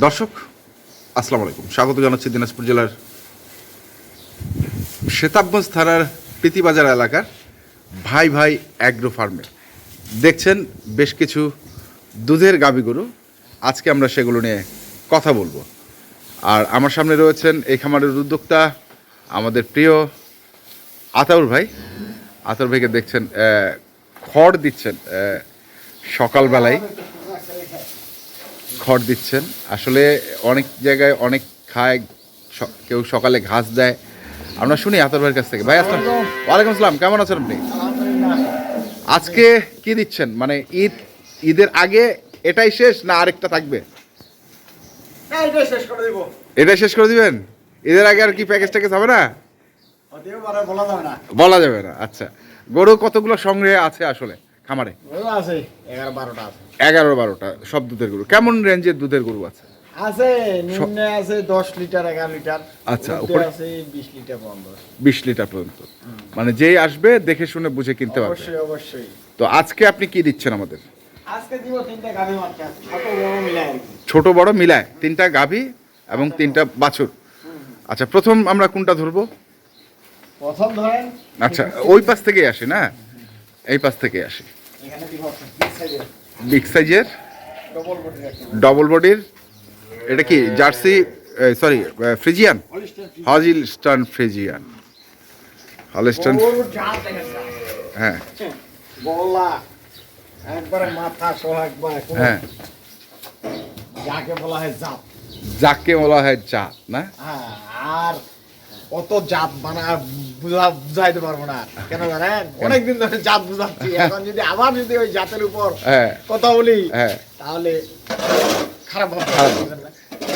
দর্শক, আসসালামু আলাইকুম। স্বাগত জানাচ্ছি দিনাজপুর জেলার শেতাবগঞ্জ থানার প্রীতিবাজার এলাকার ভাই ভাই অ্যাগ্রো ফার্মে। দেখছেন বেশ কিছু দুধের গাভী গরু। আজকে আমরা সেগুলো নিয়ে কথা বলব। আর আমার সামনে রয়েছেন এই খামারের উদ্যোক্তা, আমাদের প্রিয় আতাউর ভাই। আতাউর ভাইকে দেখছেন খড় দিচ্ছেন সকালবেলায়। খড় দিচ্ছেন। আসলে অনেক জায়গায় অনেক খায় কেউ সকালে ঘাস দেয়। আমরা শুনি আতর ভাইয়ের কাছ থেকে। ভাই আসসালাম। ওয়ালাইকুম আসসালাম। কেমন আছেন আপনি? আজকে কি দিচ্ছেন? মানে ঈদ ঈদের আগে এটাই শেষ না আরেকটা থাকবে? শেষ করে এটাই শেষ করে দিবেন? ঈদের আগে আর কি প্যাকেজ ট্যাকেজ হবে না? বলা যাবে না। বলা যাবে না। আচ্ছা। গরু কতগুলো সংগ্রহে আছে আসলে খামারে? আছে এগারো বারোটা আছে। এগারো বারোটা সব দুধের গরু। কেমন রেঞ্জের দুধের গরু আছে? আছে নিম্নে আছে দশ লিটার এগারো লিটার। আচ্ছা, উপরে? আছে বিশ লিটার পর্যন্ত। বিশ লিটার পর্যন্ত। মানে যেই আসবে দেখে শুনে বুঝে কিনতে পারবে। অবশ্যই অবশ্যই। তো আজকে আপনি কি দিচ্ছেন আমাদের? আজকে দিব তিনটা গাভি বাচ্চা ছোট বড় কি। ছোট বড় মিলায়? তিনটা গাভী এবং তিনটা বাছুর? আচ্ছা প্রথম আমরা কোনটা ধরবো? প্রথম ধরেন। আচ্ছা ওই পাশ থেকে আসি না? এই পাশ থেকে আসি। এখানে দিব বিগ সাইজের ডবল বডির এটা কি জার্সি সরি ফ্রিজিয়ান হলিস্টার হাজিল স্টান ফ্রিজিয়ান হলস্টান হ্যাঁ। হ্যাঁ। যাকে বলা হয় জাত। বলা হয় জাত না? হ্যাঁ, আর অত জাত বানা বুঝা বুঝাইতে পারব না। কেন জানেন? অনেকদিন ধরে জাত বুঝাচ্ছি। এখন যদি আবার যদি ওই জাতের উপর হ্যাঁ। কথা বলি হ্যাঁ। তাহলে খারাপ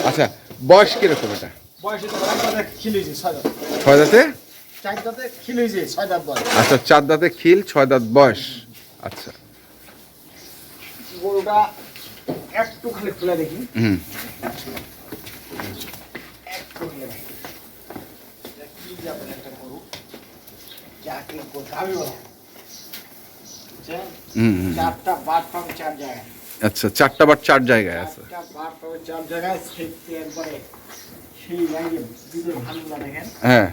আচ্ছা বয়স কীরকম এটা? ছয় দাঁত। আচ্ছা চার দাঁতে খিল ছয় দাঁত বয়স। আচ্ছা গরুটা একটু খালি খুলে দেখি হুম একটু খুলে দেখি। একটা গরু। বলা। চারটা পাবে চার জায়গায়। আচ্ছা চারটা বার চার জায়গায় আছে। চার জায়গায় একবারে সেই লাইনে দুধের দেখেন। হ্যাঁ।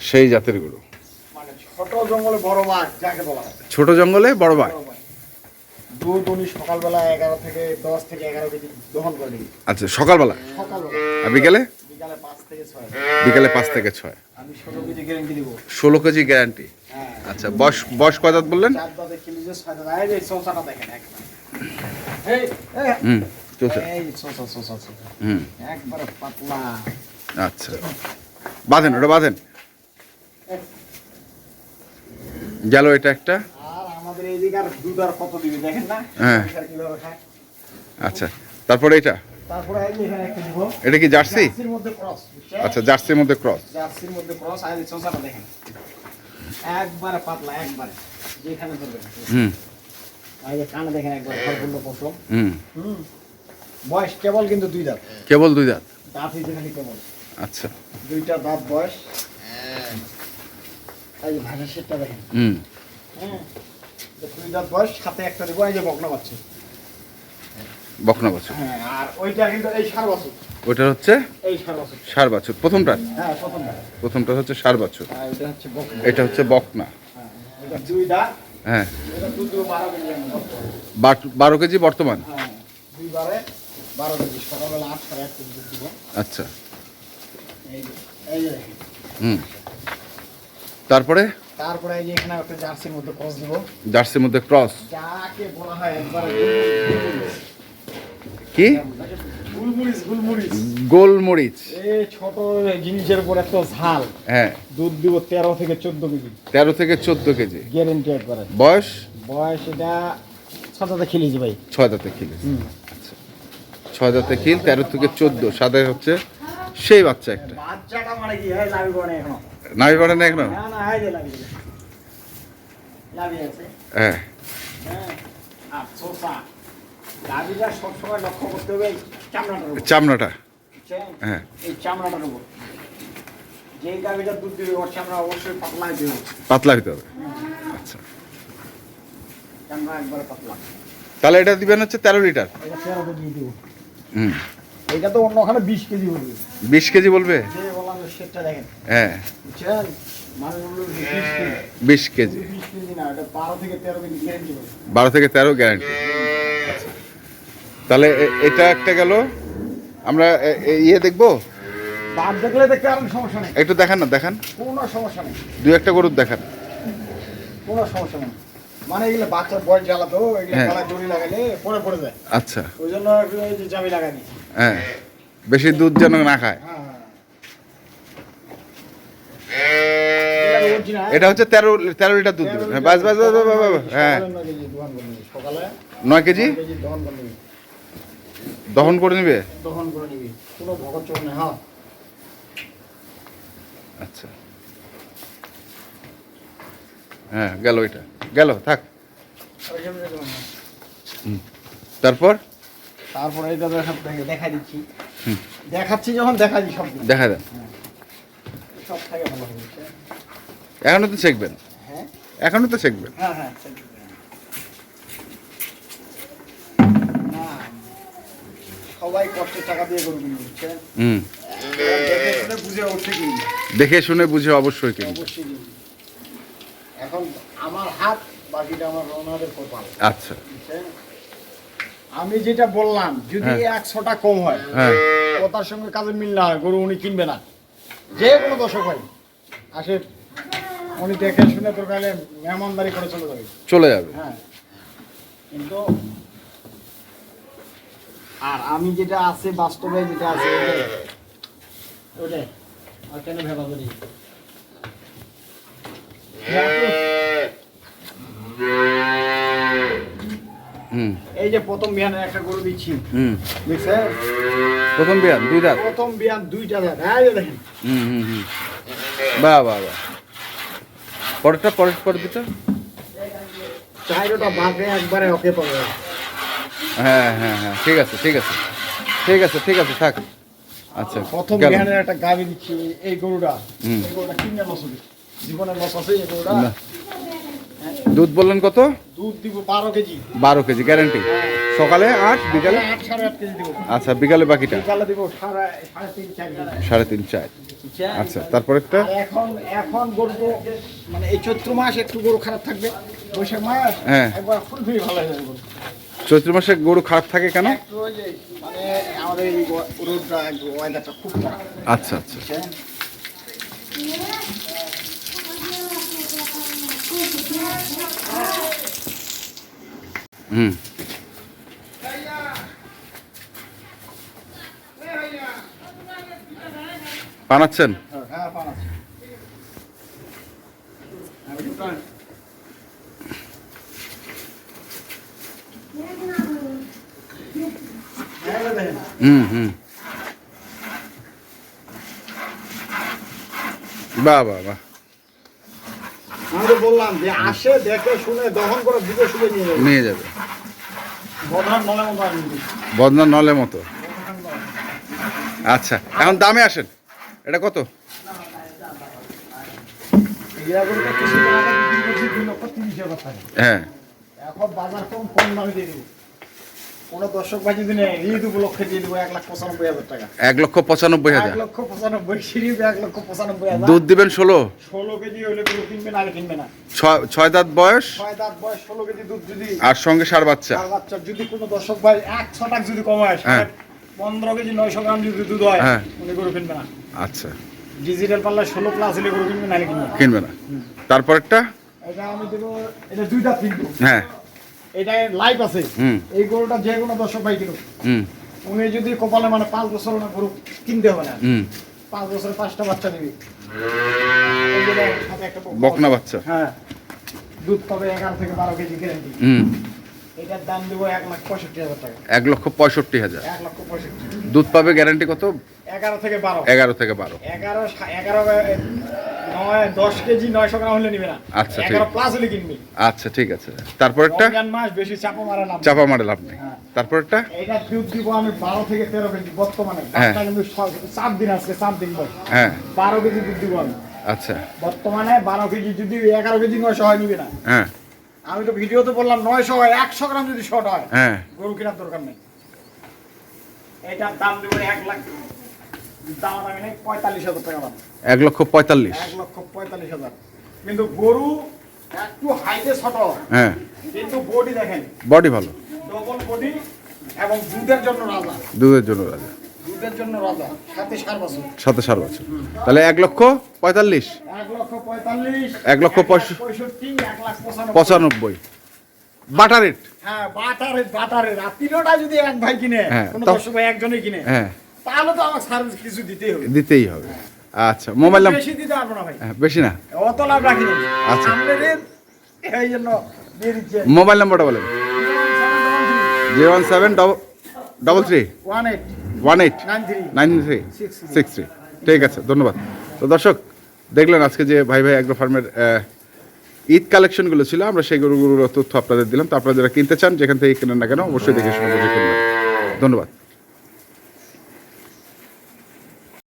সেই জাতের গরু। মানে ছোট জঙ্গলে বড় যাকে বলা ছোট জঙ্গলে বড় বাঘ বড় দুধ উনি সকালবেলা এগারো থেকে দশ থেকে এগারো কেজি দহন করে আচ্ছা সকালবেলা? সকালবেলা। আর বিকেলে? বিকালে পাঁচ থেকে ছয়। ষোলো কেজি গ্যারেন্টি আচ্ছা বয়স বয়স কয় দাঁত বললেন? হুম হুম। আচ্ছা। বাঁধেন ওটা বাঁধেন। গেল এটা একটা। আর আমাদের এই দিকে আর দুধ আর কত দিবি দেখেন না? হ্যাঁ। আচ্ছা তারপরে এটা? তারপরে এখানে একটা দিব এটা কি জার্সি? জার্সির মধ্যে ক্রস আচ্ছা জার্সির মধ্যে ক্রস। জার্সির মধ্যে ক্রস আর এই চৌচাটা দেখেন। একবারে পাতলা একবারে। যেখানে ধরবেন। হুম। এই যে কানে দেখেন একবার সম্পূর্ণ পশম। হুম। হুম। বয়স কেবল কিন্তু দুই দাঁত। কেবল দুই দাঁত? দাঁত হইতে খালি কেবল। আচ্ছা। দুইটা দাঁত বয়স। এই যে ভাষার সেটটা দেখেন। হুম। হ্যাঁ। দুই দাঁত বয়স সাথে একটা দিব এই যে বকনা বাচ্চা। বকনা বছর। হ্যাঁ আর ওইটা কিন্তু এই সার বছর। ওটা হচ্ছে এই সার বছর। সার বছর। প্রথমটা? হ্যাঁ প্রথমটা। প্রথমটা হচ্ছে সার বছর। আর এটা হচ্ছে বকনা। এটা হচ্ছে বকনা। হ্যাঁ এটা দুই দাঁত হ্যাঁ। এটা দুধ দিব বারো কেজি বর্তমানে। বাট- বারো কেজি বর্তমান? হ্যাঁ দুই বারে কেজি। সকালবেলা আট সাড়ে আট কেজি দিব। আচ্ছা। এই এই হুম। তারপরে? তারপরে এই যে এখানে একটা জার্সির মধ্যে ক্রস দিব। জার্সির মধ্যে ক্রস যাকে বলা হয় একবারে কি? গোলমরিচ এই ছোট জিনিসের উপর এত ঝাল। হ্যাঁ। দুধ দিব তেরো থেকে চোদ্দ কেজি। তেরো থেকে চোদ্দ কেজি। গ্যারেন্টি একবারে বয়স? বয়স এটা খেলেছি ভাই। আচ্ছা। খিল থেকে সাদা হচ্ছে সেই বাচ্চা একটা। বাচ্চাটা মানে কি? হয় লাভি করে এখনও। নামি পারে না এখনও? না না হয় লাভি। লাভি আছে। হ্যাঁ। হ্যাঁ। আর লাভিটা সবসময় লক্ষ্য করতে হবে চামড়াটার চামড়াটা। হ্যাঁ। এই চামড়াটার উপর। যে গাভিটা দুধ দিবে ওর চামড়া অবশ্যই পাতলা হইতে হবে। পাতলা হতে হবে। আচ্ছা। চামড়া একবারে পাতলা। তাহলে এটা দিবেন হচ্ছে তেরো লিটার? হুম। এটা তো অন্য ওখানে বিশ কেজি বলবে বিশ কেজি বলবে? হ্যাঁ। মানে বিশ কেজি। কেজি। বিশ কেজি না এটা বারো থেকে তেরো গ্যারেন্টি হবে বারো থেকে তেরো গ্যারান্টি তাহলে এটা একটা গেল। আমরা ইয়ে দেখব? দাঁত দেখলে দেখতে আর সমস্যা নেই। একটু দেখান না দেখান। কোনো সমস্যা নেই। দু একটা গরুর দেখান। কোনো সমস্যা নেই। মানে এগুলো বাচ্চার বয়স জ্বালাতো এগুলো হ্যাঁ। দড়ি লাগালে পরে পড়ে যায়। আচ্ছা। ওই জন্য একটু এই যে জামি লাগাই হ্যাঁ। বেশি দুধ যেন না খায়। হ্যাঁ হ্যাঁ। এটা হচ্ছে তেরো তেরো লিটার দুধ দেবে। হ্যাঁ বাস বাস বাস হ্যাঁ। নয় কেজি করে নিবি। সকালে নয় কেজি নয় কেজি দহন করে নিবি। দহন করে নিবে। কোনো ভগত চোখ নেই হ্যাঁ। আচ্ছা। হ্যাঁ গেল এটা। গেল থাক। তারপর? তারপরে এটা দেখা দিচ্ছি। দেখাচ্ছি যখন দেখা দিই সব দেখা দেন। সব থেকে ভালো বুঝছেন? এখনও তো শিখবেন? হ্যাঁ। এখনও তো শিখবেন? হ্যাঁ হ্যাঁ সবাই কষ্টের টাকা দিয়ে করবি বুঝছেন? হুম। দেখে শুনে বুঝে উঠছে কি দেখে শুনে বুঝে অবশ্যই কিনবে। অবশ্যই কিনবি। এখন আমার হাত বাকিটা আমার ওনাদের কপাল। আচ্ছা। আমি যেটা বললাম যদি হ্যাঁ। একশোটা কম হয় হ্যাঁ। কথার সঙ্গে কাজের মিল না হয় গরু উনি কিনবে না। যে কোনো দর্শক ভাই আসে উনি দেখে শুনে তোর কালে মেহমানদারি করে চলে যাবে। চলে যাবে। হ্যাঁ। কিন্তু আর আমি যেটা আছে বাস্তবে যেটা আছে ওটাই। ওটাই। আর কেন ভেবা করি? হুম। এই যে প্রথম বিয়ানের একটা গরু দিচ্ছি। প্রথম বিয়ান দুই দাঁত। প্রথম দুইটা দাঁত। হ্যাঁ যে দেখেন। হুম হুম হুম। বাহ বাহ বাহ। পরেরটা পরের পরের দুটো? চাইরোটা বাঘে একবারে ওকে পাবে। হ্যাঁ হ্যাঁ হ্যাঁ ঠিক আছে ঠিক আছে। ঠিক আছে ঠিক আছে থাক। আচ্ছা প্রথম। বিহানের একটা গাভি দিচ্ছি এই গরুটা। হুম। এই গরুটা কিনে লস হবে জীবনে লস আছে এই গরুটা? দুধ বললেন কত? দুধ দিব বারো কেজি। বারো কেজি গ্যারান্টি সকালে আট বিকালে? আচ্ছা বিকালে বাকিটা? সাড়ে তিন চার আচ্ছা তারপর একটা? এখন এখন গরু মানে এই চৈত্র মাস একটু গরু খারাপ থাকবে বৈশাখ মাস হ্যাঁ। একবার ভালো হয়ে যাবে। চৈত্র মাসে গরু খারাপ থাকে কেন? মানে আচ্ছা আচ্ছা? হুম। বানাচ্ছেন হ্যাঁ পান আছে হ্যাঁ, ওই দোকান। হ্যাঁ, ওই দেখেন। হুম হুম বাহ বাহ। বাহ আমি বললাম যে আসে দেখে শুনে দহন করে বুঝে শুনে নিয়ে যাবে। নিয়ে যাবে। বধান নলে মতো আমি দিই। বদনা নলের মতো। আচ্ছা এখন দামে আসেন। এটা কত। হ্যাঁ। এখন বাজার কম কম দামে দিয়ে দেবো। কোনো দর্শক ভাই যদি নেয় ঈদ উপলক্ষে দিয়ে দেবো এক লাখ পঁচানব্বই হাজার টাকা। এক লক্ষ পঁচানব্বই এক লক্ষ পঁচানব্বই এক লক্ষ পঁচানব্বই হাজার। দুধ দিবেন ষোলো? ষোলো কেজি হলে কিনবে না আগে কিনবে না। ছয় দাঁত বয়স? ছয় দাঁত বয়স ষোলো কেজি দুধ যদি আর সঙ্গে সার বাচ্চা? আর বাচ্চা যদি কোনো দর্শক ভাই এক ছটাক যদি কমায় হ্যাঁ। পনেরো কেজি নয়শো গ্রাম যদি দুধ হয় হ্যাঁ। উনি গরু কিনবে না। আচ্ছা। ডিজিটাল পাল্লা ষোলো প্লাস হলে গরু কিনবে নাহলে কিনবে না। কিনবে না। তারপরেরটা? এটা আমি দেবো এটা দুইটা কিনবো। হ্যাঁ। এটা লাইভ আছে। হুম। এই গরুটা যে কোনো দর্শক ভাই কিনুক। হুম। উনি যদি কপালে মানে পাঁচ বছর না গরু কিনতে হবে না। পাঁচ বছরে পাঁচটা বাচ্চা দিবি বকনা বাচ্চা। হ্যাঁ। দুধ পাবে এগারো থেকে বারো কেজি গ্যারান্টি হুম। এটার দাম দেবো এক লাখ পঁয়ষট্টি হাজার টাকা। এক লক্ষ পঁয়ষট্টি হাজার। এক লক্ষ পঁয়ষট্টি। দুধ পাবে গ্যারান্টি কত? এগারো থেকে বারো। এগারো থেকে বারো। এগারো এগারো নয় দশ কেজি নয়শো গ্রাম হলে নিবে না। আচ্ছা, ঠিক। এগারো প্লাস হলে কিনবি। আচ্ছা ঠিক আছে। তারপরেরটা? মাস বেশি চাপা মারে না চাপা মারে লাভ নেই। হ্যাঁ। তারপরেরটা? এটা দুধ দিব আমি বারো থেকে তেরো কেজি বর্তমানে। হ্যাঁ। কিন্তু ছ- দিন আজকে সাত দিন বয়স। হ্যাঁ। বারো কেজি দুধ দিব আমি। আচ্ছা। বর্তমানে বারো কেজি যদি এগারো কেজি নয়শো হয় নিবে না। হ্যাঁ। আমি তো ভিডিওতে বললাম নয়শো একশো গ্রাম যদি শর্ট হয় হ্যাঁ। গরু কেনার দরকার নেই। এটার দাম দেবো এক লাখ দাম আমি নেই পঁয়তাল্লিশ হাজার টাকা দাম। এক লক্ষ পঁয়তাল্লিশ। এক লক্ষ পঁয়তাল্লিশ হাজার। কিন্তু গরু একটু হাইটে ছোট হ্যাঁ। কিন্তু বডি দেখেন বডি ভালো। ডবল বডি এবং দুধের জন্য রাজা। দুধের জন্য রাজা। দুধের জন্য রাজা সাথে সার বছর। সাথে সার বছর। তাহলে এক লক্ষ পঁয়তাল্লিশ। এক লক্ষ পঁয়তাল্লিশ এক লক্ষ পঁয়ষট্টি। এক লাখ পঁচানব্বই। পঁচানব্বই। বাটা রেট। হ্যাঁ বাটারে বাটারে আর তিনোটা যদি এক ভাই কিনে হ্যাঁ, কোনো দর্শক ভাই একজনই কিনে। হ্যাঁ। তাহলে তো আমার সার্ভিস কিছু দিতেই হবে। দিতেই হবে। আচ্ছা মোবাইল নাম্বার বেশি দিতে পারব না ভাই। হ্যাঁ, বেশি না? অত লাভ রাখি না। আচ্ছা। সামনে এই জন্য মোবাইল নাম্বারটা বলেন। Zero one seven double double three. One eight. One eight. Nine three. Six three. ঠিক আছে ধন্যবাদ। তো দর্শক দেখলেন আজকে যে ভাই ভাই অ্যাগ্রো ফার্মের ঈদ কালেকশনগুলো ছিল আমরা সেই গরুগুলোর তথ্য আপনাদের দিলাম। তো আপনারা যারা কিনতে চান যেখান থেকে কেনেন না কেন অবশ্যই দেখে শুনে ধন্যবাদ।